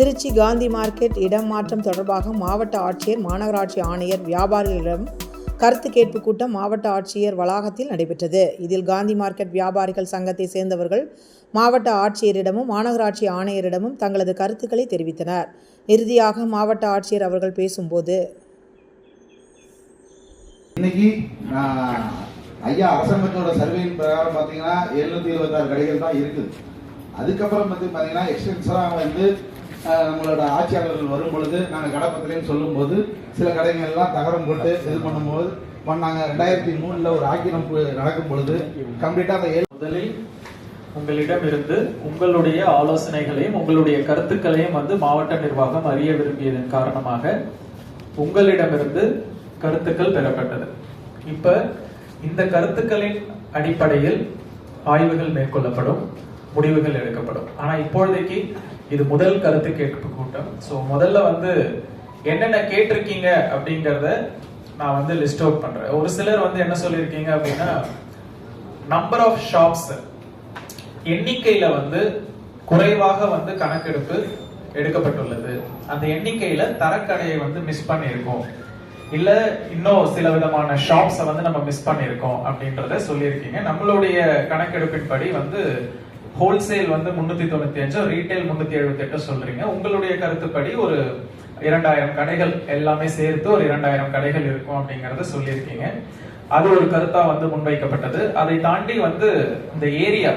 Trichy Gandhi market இடம் மாற்றம் தொடர்பாக மாவட்ட ஆட்சியர் மாநகராட்சி ஆணையர் வியாபாரிகளிடம் கருத்து கேட்பு கூட்டம் மாவட்ட ஆட்சியர் வளாகத்தில் நடைபெற்றது. இதில் காந்தி மார்க்கெட் வியாபாரிகள் சங்கத்தை சேர்ந்தவர்கள் மாவட்ட ஆட்சியரிடமும் மாநகராட்சி ஆணையரிடமும் தங்களது கருத்துக்களை தெரிவித்தனர். இறுதியாக மாவட்ட ஆட்சியர் அவர்கள் பேசும்போது இன்னைக்கு ஐயா அரசாங்கத்தோட சர்வேயின் பிரகாரம் பார்த்தீங்கன்னா எழுநூத்தி இருபத்தாறு கடைகள் தான் இருக்குது. அதுக்கப்புறம் வந்து பார்த்தீங்கன்னா எக்ஸ்டென்ஷனாக வந்து நம்மளோட ஆட்சியாளர்கள் வரும் பொழுது நாங்கள் கடை சொல்லும்போது சில கடைகள்லாம் தகரம் போட்டு இது பண்ணும்போது பண்ணாங்க. ரெண்டாயிரத்தி மூணில் ஒரு ஆக்கிரம் நடக்கும் பொழுது கம்ப்ளீட்டாக அந்த முதலில் உங்களிடம் இருந்து உங்களுடைய ஆலோசனைகளையும் உங்களுடைய கருத்துக்களையும் வந்து மாவட்ட நிர்வாகம் அறிய விரும்பியதன் காரணமாக உங்களிடமிருந்து கருத்துக்கள் பெறப்பட்டது. இப்ப இந்த கருத்துக்களின் அடிப்படையில் ஆய்வுகள் மேற்கொள்ளப்படும் முடிவுகள் எடுக்கப்படும். ஆனா இப்பொழுதைக்கு இது முதல் கருத்து கேட்பு கூட்டம். ஸோ முதல்ல வந்து என்னென்ன கேட்டிருக்கீங்க அப்படிங்கிறத நான் வந்து லிஸ்ட் அவுட் பண்றேன். ஒரு சிலர் வந்து என்ன சொல்லியிருக்கீங்க அப்படின்னா நம்பர் ஆஃப் ஷாப்ஸ் எண்ணிக்கையில வந்து குறைவாக வந்து கணக்கெடுப்பு எடுக்கப்பட்டுள்ளது. அந்த எண்ணிக்கையில தரக்கடையை வந்து மிஸ் பண்ணியிருக்கோம். இல்ல இன்னும் சில விதமான ஷாப்ஸை வந்து நம்ம மிஸ் பண்ணியிருக்கோம் அப்படின்றத சொல்லியிருக்கீங்க. நம்மளுடைய கணக்கெடுப்பின்படி வந்து ஹோல்சேல் வந்து முன்னூத்தி தொண்ணூத்தி அஞ்சு ரீட்டைல் முன்னூத்தி எழுபத்தி எட்டு சொல்றீங்க. உங்களுடைய கருத்துப்படி ஒரு இரண்டாயிரம் கடைகள் எல்லாமே சேர்த்து ஒரு இரண்டாயிரம் கடைகள் இருக்கும் அப்படிங்கறத சொல்லியிருக்கீங்க. அது ஒரு கருத்தா வந்து முன்வைக்கப்பட்டது. அதை தாண்டி வந்து இந்த ஏரியா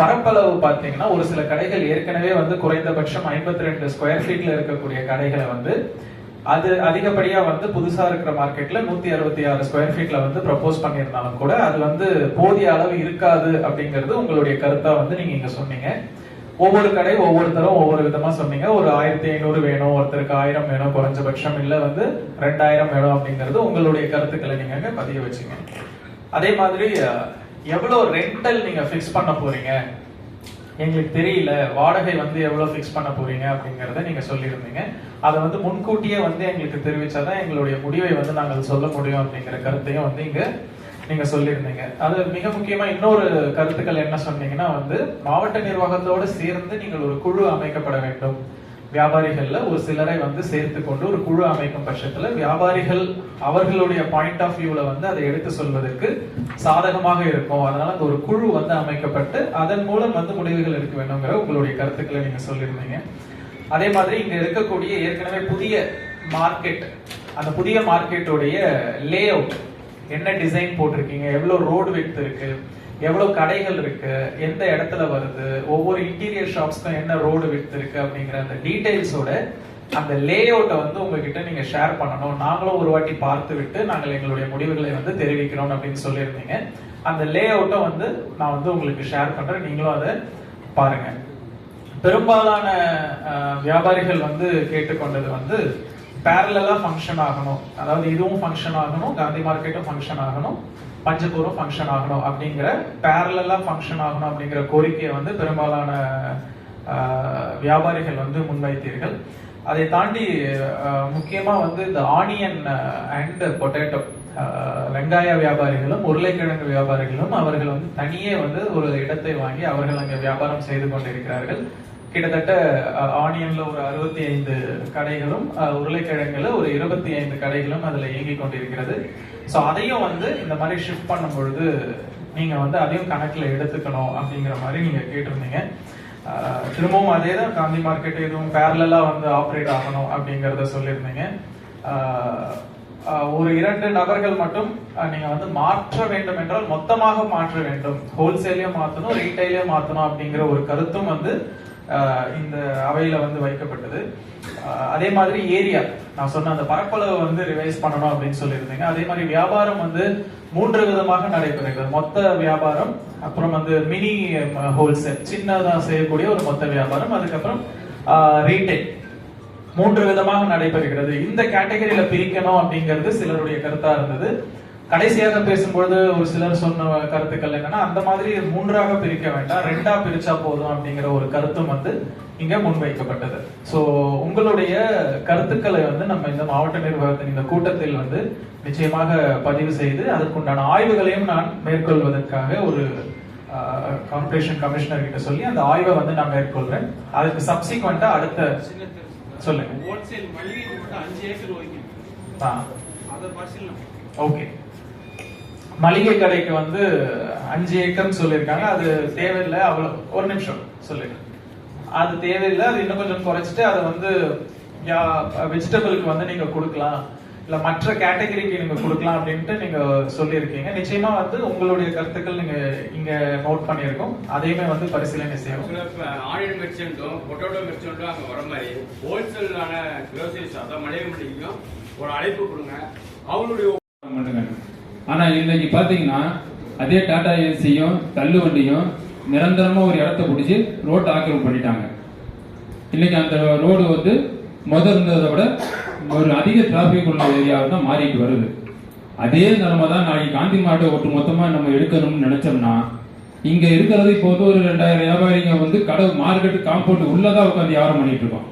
பரப்பளவு பார்த்தீங்கன்னா ஒரு சில கடைகள் ஏற்கனவே வந்து குறைந்தபட்சம் ஐம்பத்தி ரெண்டு ஸ்கொயர் ஃபீட்ல இருக்கக்கூடிய கடைகளை வந்து அது அதிகப்படியா வந்து புதுசா இருக்கிற மார்க்கெட்ல நூத்தி அறுபத்தி ஆறு ஸ்கொயர் ஃபீட்ல வந்து ப்ரப்போஸ் பண்ணியிருந்தாலும் கூட அது வந்து போதிய அளவு இருக்காது அப்படிங்கிறது உங்களுடைய கருத்தா வந்து நீங்க இங்க சொன்னீங்க. ஒவ்வொரு கடை ஒவ்வொருத்தரும் ஒவ்வொரு விதமா சொன்னீங்க. ஒரு ஆயிரத்தி ஐநூறு வேணும் ஒருத்தருக்கு ஆயிரம் வேணும் குறைஞ்சபட்சம் இல்ல வந்து ரெண்டாயிரம் வேணும் அப்படிங்கிறது உங்களுடைய கருத்துக்களை நீங்க அங்க பதிய வச்சுங்க. அதே மாதிரி எவ்வளவு ரெண்டல் நீங்க ஃபிக்ஸ் பண்ண போறீங்க? எங்களுக்கு தெரியல வாடகை வந்து எவ்வளவு ஃபிக்ஸ் பண்ண போறீங்க அப்படிங்கறத நீங்க சொல்லியிருந்தீங்க. அதை வந்து முன்கூட்டியே வந்து எங்களுக்கு தெரிவிச்சாதான் எங்களுடைய முடிவை வந்து நாங்கள் சொல்ல முடியும் அப்படிங்கிற கருத்தையும் வந்து இங்க நீங்க சொல்லியிருந்தீங்க. அது மிக முக்கியமா இன்னொரு கருத்துக்கள் என்ன சொன்னீங்கன்னா வந்து மாவட்ட நிர்வாகத்தோடு சேர்ந்து நீங்கள் ஒரு குழு அமைக்கப்பட வேண்டும். வியாபாரிகள்ல ஒரு சிலரை வந்து சேர்த்து கொண்டு ஒரு குழு அமைக்கும் பட்சத்துல வியாபாரிகள் அவர்களுடைய பாயிண்ட் ஆஃப் வியூல வந்து அதை எடுத்து சொல்வதற்கு சாதகமாக இருக்கும். அதனால அந்த ஒரு குழு வந்து அமைக்கப்பட்டு அதன் மூலம் வந்து முடிவுகள் எடுக்க வேண்டும்ங்கிற உங்களுடைய கருத்துக்களை நீங்க சொல்லியிருந்தீங்க. அதே மாதிரி இங்க இருக்கக்கூடிய ஏற்கனவே புதிய மார்க்கெட் அந்த புதிய மார்க்கெட்டோடைய லே அவுட் என்ன டிசைன் போட்டிருக்கீங்க எவ்வளவு ரோடு விட்த் இருக்கு எவ்வளவு கடைகள் இருக்கு எந்த இடத்துல வருது ஒவ்வொரு இன்டீரியர் ஷாப்ஸ்க்கும் என்ன ரோடு விட்டு இருக்கு அப்படிங்கிற அந்த டீடைல்ஸோட அந்த லே அவுட்டை வந்து உங்ககிட்ட நீங்க ஷேர் பண்ணணும். நாங்களும் ஒரு வாட்டி பார்த்து விட்டு நாங்கள் எங்களுடைய முடிவுகளை வந்து தெரிவிக்கிறோம் அப்படின்னு சொல்லியிருந்தீங்க. அந்த லே அவுட்டை வந்து நான் வந்து உங்களுக்கு ஷேர் பண்றேன். நீங்களும் அதை பாருங்க. பெரும்பாலான வியாபாரிகள் வந்து கேட்டுக்கொண்டது வந்து பேரலாக ஃபங்க்ஷன் ஆகணும். அதாவது இதுவும் ஃபங்க்ஷன் ஆகணும் காந்தி மார்க்கெட்டும் ஃபங்க்ஷன் ஆகணும். பஞ்சபூரம் ஃபங்க்ஷன் ஆகணும் அப்படிங்கிற பேரலா ஃபங்க்ஷன் ஆகணும் அப்படிங்கிற கோரிக்கையை வந்து பெரும்பாலான வியாபாரிகள் வந்து முன்வைத்தீர்கள். அதை தாண்டி முக்கியமாக வந்து இந்த ஆனியன் அண்ட் பொட்டேட்டோ வெங்காய வியாபாரிகளும் உருளைக்கிழங்கு வியாபாரிகளும் அவர்கள் வந்து தனியே வந்து ஒரு இடத்தை வாங்கி அவர்கள் அங்கே வியாபாரம் செய்து கொண்டிருக்கிறார்கள். கிட்டத்தட்ட ஆனியன்ல ஒரு அறுபத்தி ஐந்து கடைகளும் உருளைக்கிழங்குல ஒரு இருபத்தி ஐந்து கடைகளும் அதுல இயங்கிக் கொண்டிருக்கிறது. ஸோ அதையும் வந்து இந்த மாதிரி ஷிஃப்ட் பண்ணும் பொழுது நீங்க வந்து அதையும் கணக்குல எடுத்துக்கணும் அப்படிங்கிற மாதிரி நீங்க கேட்டிருந்தீங்க. திரும்பவும் அதே தான் காந்தி மார்க்கெட் எதுவும் பேரலா வந்து ஆப்ரேட் ஆகணும் அப்படிங்கறத சொல்லியிருந்தீங்க. ஒரு இரண்டு நபர்கள் மட்டும் நீங்க வந்து மாற்ற வேண்டும் என்றால் மொத்தமாக மாற்ற வேண்டும். ஹோல்சேலையும் மாத்தணும் ரீட்டைலையும் மாத்தணும் அப்படிங்கிற ஒரு கருத்தும் வந்து இந்த அவையில வந்து வைக்கப்பட்டது. அதே மாதிரி ஏரியா. நான் சொன்ன அந்த பரப்பளவு வந்து ரிவைஸ் பண்ணணும் அப்படின்னு சொல்லியிருந்தீங்க. அதே மாதிரி வியாபாரம் வந்து மூன்று விதமாக நடைபெறுகிறது. மொத்த வியாபாரம் அப்புறம் வந்து மினி ஹோல்சேல் சின்னதாக செய்யக்கூடிய ஒரு மொத்த வியாபாரம். அதுக்கப்புறம் ரீட்டைல் மூன்று விதமாக நடைபெறுகிறது. இந்த கேட்டகரியில பிரிக்கணும் அப்படிங்கிறது சிலருடைய கருத்தா இருந்தது. கடைசியாக பேசும்பொழுது ஒரு சிலர் சொன்ன கருத்துக்கள் என்னன்னா அந்த மாதிரி மூன்றாக பிரிக்க வேண்டாம் ரெண்டா பிரிச்சா போதும் அப்படிங்கிற ஒரு கருத்தும் வந்து இங்க முன்வைக்கப்பட்டது. சோ உங்களுடைய கருத்துக்களை வந்து நம்ம இந்த மாவட்ட நிர்வாகத்தின் இந்த கூட்டத்தில் வந்து நிச்சயமாக பதிவு செய்து அதற்குண்டான ஆய்வுகளையும் நான் மேற்கொள்வதற்காக ஒரு கார்ப்பரேஷன் கமிஷனர் கிட்ட சொல்லி அந்த ஆய்வை வந்து நான் மேற்கொள்றேன் அதுக்கு சப்சிக்வெண்டா அடுத்த சொல்லுங்க. ஓகே மளிகை கடைக்கு வந்து அஞ்சு ஏக்கர்னு சொல்லியிருக்காங்க. அது தேவையில்லை. அவ்வளோ ஒரு நிமிஷம் சொல்லுங்க அது தேவையில்லை. அது இன்னும் கொஞ்சம் குறைச்சிட்டு அதை வந்து வெஜிடபிளுக்கு வந்து நீங்க கொடுக்கலாம். இல்ல மற்ற கேட்டகரிக்கு நீங்க கொடுக்கலாம் அப்படின்ட்டு நீங்க சொல்லியிருக்கீங்க. நிச்சயமா வந்து உங்களுடைய கருத்துக்கள் நீங்க இங்க நோட் பண்ணியிருக்கோம். அதையுமே வந்து பரிசீலனை இப்போ ஆனியன் மெர்ச்சன்ட்டும் பொட்டோட்டோ மெர்ச்சன்ட்டும் அங்கே வர மாதிரி ஹோல்சேலான க்ரோசரிஸ் அதான் மளிகை மண்டிக்கும் ஒரு அழைப்பு கொடுங்க. அவங்களுடைய மாட்டாங்க ஆனா இன்னைக்கு பாத்தீங்கன்னா அதே டாடா ஏசியும் தள்ளு வண்டியும் நிரந்தரமா ஒரு இடத்த பிடிச்சி ரோட்டை ஆக்கிரமிப்பு பண்ணிட்டாங்க. இன்னைக்கு அந்த ரோடு வந்து முதல் இருந்ததை விட ஒரு அதிக டிராபிக் உள்ள ஏரியாவை தான் மாறிட்டு வருது. அதே நிலைமை தான் நாளைக்கு காந்தி மாட்டை ஒட்டு மொத்தமா நம்ம எடுக்கணும்னு நினைச்சோம்னா இங்க இருக்கிறது இப்போ வந்து ஒரு ரெண்டாயிரம் வியாபாரிங்க வந்து கடை மார்க்கெட் காம்பவுண்ட் உள்ளதா உட்காந்து வியாபாரம் பண்ணிட்டு இருக்கோம்.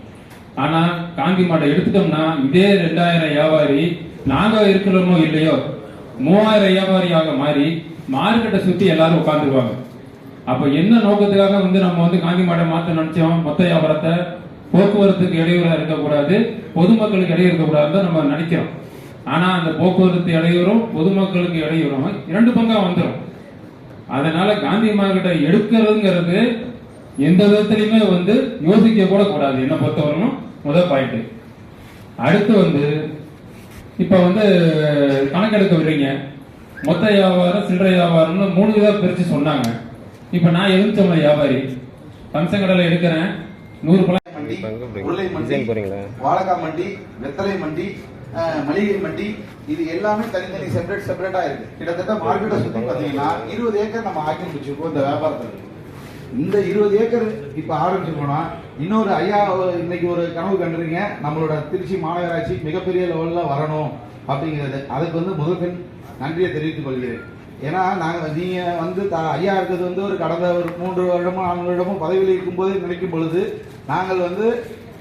ஆனா காந்தி மாட்டை எடுத்துட்டோம்னா இதே ரெண்டாயிரம் வியாபாரி நாங்க இருக்கிறோமோ இல்லையோ மூவாயிரம் வியாபாரியாக மாறி மார்க்கெட்டை சுத்தி எல்லாரும் உட்காந்துருவாங்க அப்ப என்ன நோக்கத்துக்காக வந்து நம்ம வந்து காந்தி மாட்டை மாத்த நினைச்சோம்? மொத்த வியாபாரத்தை போக்குவரத்துக்கு இடையூறா இருக்கக்கூடாது பொதுமக்களுக்கு இடையூறு இருக்கக்கூடாதுன்னு தான் நம்ம நினைக்கிறோம். ஆனா அந்த போக்குவரத்து இடையூறும் பொதுமக்களுக்கு இடையூறும் இரண்டு பங்கா வந்துடும் அதனால காந்தி மார்க்கெட்டை எடுக்கிறதுங்கிறது எந்த விதத்திலையுமே வந்து யோசிக்க கூட கூடாது என்ன பொறுத்தவரைக்கும் முதல் பாயிண்ட் அடுத்து வந்து இப்ப வந்து கணக்கெடுக்க விடுறீங்க மொத்த வியாபாரம் சில்லறை வியாபாரம்னு மூணு விதா பிரிச்சு சொன்னாங்க. இப்ப நான் எலுமிச்சம்பள வியாபாரி. பம்சன் கடையில எடுக்கிறேன். நூறு பழம். மண்டி. உருளை மண்டி? வாழைக்காய் மண்டி வெத்தலை மண்டி மளிகை மண்டி இது எல்லாமே தனித்தனி செப்பரேட் செப்பரேட்டா இருக்கு. கிட்டத்தட்ட மார்க்கெட்டை சுத்தி பாத்தீங்கன்னா இருபது ஏக்கர் நம்ம ஆக்கிரமிச்சிருக்கோம் இந்த வியாபாரத்துல. இந்த இருபது ஏக்கர் இப்ப ஆரம்பிச்சிருக்கோம்னா இன்னொரு ஐயா இன்னைக்கு ஒரு கனவு கண்டுறீங்க நம்மளோட திருச்சி மாநகராட்சி மிகப்பெரிய லெவல்ல வரணும் அப்படிங்கிறது. அதுக்கு வந்து முதல்கண் நன்றியை தெரிவித்துக் கொள்கிறேன். ஏன்னா நாங்க நீங்க வந்து த- ஐயா இருக்கிறது வந்து ஒரு கடந்த ஒரு மூன்று வருடமோ நான்கு வருடமோ பதவியில் இருக்கும்போது நினைக்கும் பொழுது நாங்கள் வந்து